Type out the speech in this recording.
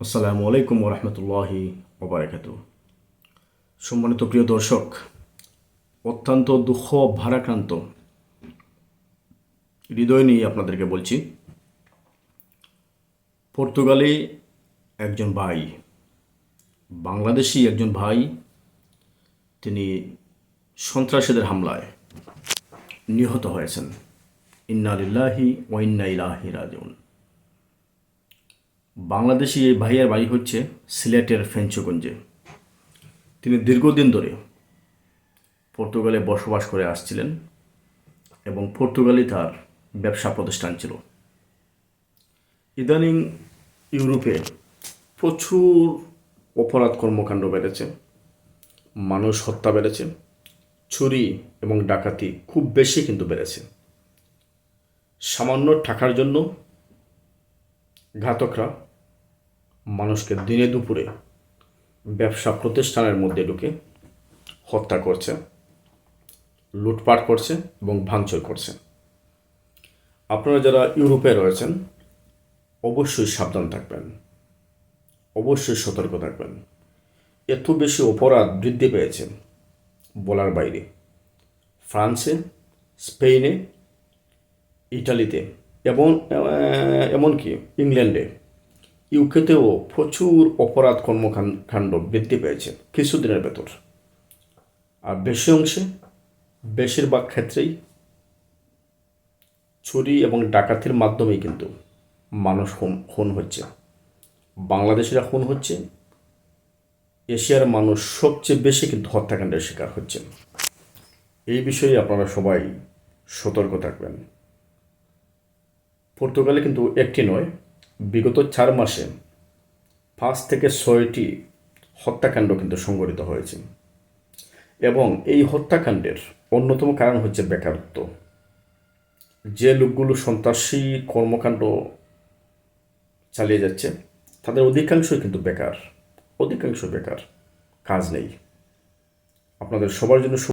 আসসালামু আলাইকুম রহমতুল্লাহি ওবরাকাত। সম্মানিত প্রিয় দর্শক, অত্যন্ত দুঃখ, ভারাক্রান্ত হৃদয় নিয়ে আপনাদেরকে বলছি, পর্তুগালে একজন ভাই, বাংলাদেশি একজন ভাই, তিনি সন্ত্রাসীদের হামলায় নিহত হয়েছেন। ইন্না লিল্লাহি ওয়াইন্না ইলাহি রাজিউন। বাংলাদেশি এই ভাইয়ের বাড়ি হচ্ছে সিলেটের ফেঞ্চগঞ্জে। তিনি দীর্ঘদিন ধরে পর্তুগালে বসবাস করে আসছিলেন এবং পর্তুগালে তার ব্যবসা প্রতিষ্ঠান ছিল। ইদানিং ইউরোপে প্রচুর অপরাধ কর্মকাণ্ড বেড়েছে, মানুষ হত্যা বেড়েছে, চুরি এবং ডাকাতি খুব বেশি কিন্তু বেড়েছে। সামান্য টাকার জন্য ঘাতকরা মানুষকে দিনে দুপুরে ব্যবসা প্রতিষ্ঠানের মধ্যে ঢুকে হত্যা করছে, লুটপাট করছে এবং ভাঙচুর করছে। আপনারা যারা ইউরোপে রয়েছেন, অবশ্যই সাবধান থাকবেন। অবশ্যই সতর্ক থাকবেন। এত বেশি অপরাধ বৃদ্ধি পেয়েছে বলার বাইরে। ফ্রান্সে স্পেনে ইটালিতে এবং, এমনকি ইংল্যান্ডে। ইউকেতেও প্রচুর অপরাধ কর্মকাণ্ড বৃদ্ধি পেয়েছে কিছুদিনের ভেতর। আর বেশি অংশে বেশিরভাগ ক্ষেত্রেই চুরি এবং ডাকাতির মাধ্যমেই কিন্তু মানুষ খুন খুন হচ্ছে। বাংলাদেশিরা খুন হচ্ছে। এশিয়ার মানুষ সবচেয়ে বেশি কিন্তু হত্যাকাণ্ডের শিকার হচ্ছে। এই বিষয়ে আপনারা সবাই সতর্ক থাকবেন। পর্তুগালে কিন্তু একটি নয় বিগত চার মাসে পাঁচ থেকে ছয়টি হত্যাকাণ্ড কিন্তু সংঘটিত হয়েছে। এবং এই হত্যাকাণ্ডের অন্যতম কারণ হচ্ছে বেকারত্ব। যে লোকগুলো সন্ত্রাসী কর্মকাণ্ড চালিয়ে যাচ্ছে, তাদের অধিকাংশই কিন্তু বেকার। অধিকাংশ বেকার, কাজ নেই। আপনাদের সবার জন্য